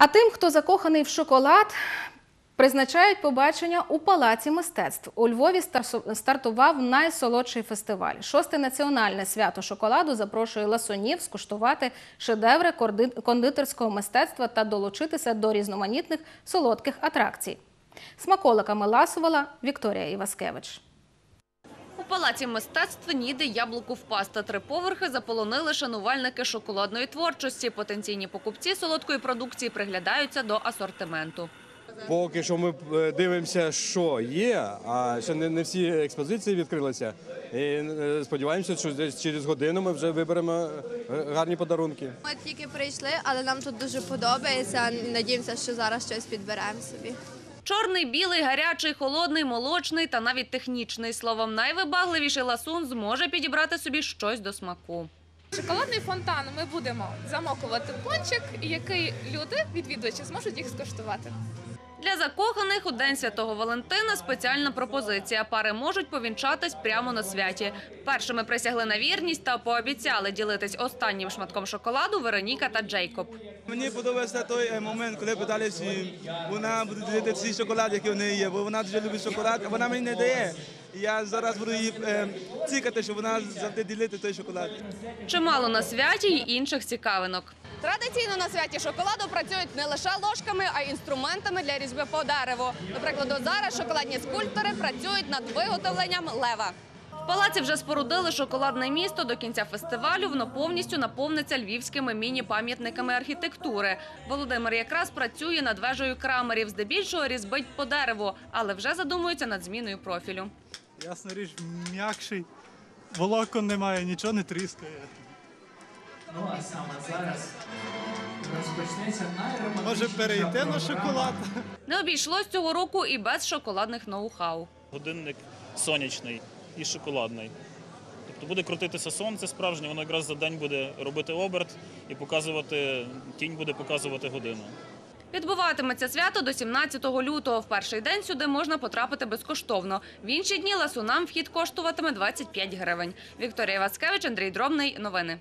А тим, хто закоханий в шоколад, призначають побачення у палаці мистецтв. У Львові стартував найсолодший фестиваль. Шосте національне свято шоколаду запрошує ласунів скуштувати шедеври кондитерського мистецтва та долучитися до різноманітних солодких атракцій. Смаколиками ласувала Вікторія Іваскевич. Палаці мистецтв ніде яблуку впасти. Три поверхи заполонили шанувальники шоколадної творчості. Потенційні покупці солодкої продукції приглядаються до асортименту. Поки що ми е, дивимося, що є, а ще не, не всі експозиції відкрилися. І е, сподіваємося, що через годину ми вже виберемо е, гарні подарунки. Ми тільки прийшли, але нам тут дуже подобається. Надіємося, що зараз щось підберемо собі. Чорний, білий, гарячий, холодний, молочний та навіть технічний. Словом, найвибагливіший ласун зможе підібрати собі щось до смаку. Шоколадний фонтан ми будемо замокувати пончик, який люди, відвідувачі, зможуть їх скуштувати. Для закоханих у День Святого Валентина спеціальна пропозиція. Пари можуть повінчатись прямо на святі. Першими присягли на вірність та пообіцяли ділитись останнім шматком шоколаду Вероніка та Джейкоб. Мені подобається той е, момент, коли питали, вона буде ділити цей шоколад, який в неї є, бо вона дуже любить шоколад, а вона мені не дає. Я зараз буду її е, цікати, щоб вона завжди ділити той шоколад. Чимало на святі й інших цікавинок. Традиційно на святі шоколаду працюють не лише ложками, а й інструментами для різьби по дереву. До прикладу, зараз шоколадні скульптори працюють над виготовленням лева. В палаці вже спорудили шоколадне місто. До кінця фестивалю воно повністю наповниться львівськими міні-пам'ятниками архітектури. Володимир якраз працює над вежею крамерів, здебільшого різьбить по дереву, але вже задумується над зміною профілю. Ясна річ, м'якший, волокон немає, нічого не тріскає. Ну а саме зараз розпочнеться найромантичніша Може перейти на шоколад? Не обійшлось цього року і без шоколадних ноу-хау. годинник сонячний і шоколадний. Тобто буде крутитися сонце справжнє, воно якраз за день буде робити оберт і показувати, тінь буде показувати годину. Відбуватиметься свято до 17 лютого. В перший день сюди можна потрапити безкоштовно. В інші дні ласунам вхід коштуватиме 25 гривень. Вікторія Вацкевич, Андрій Дробний. Новини.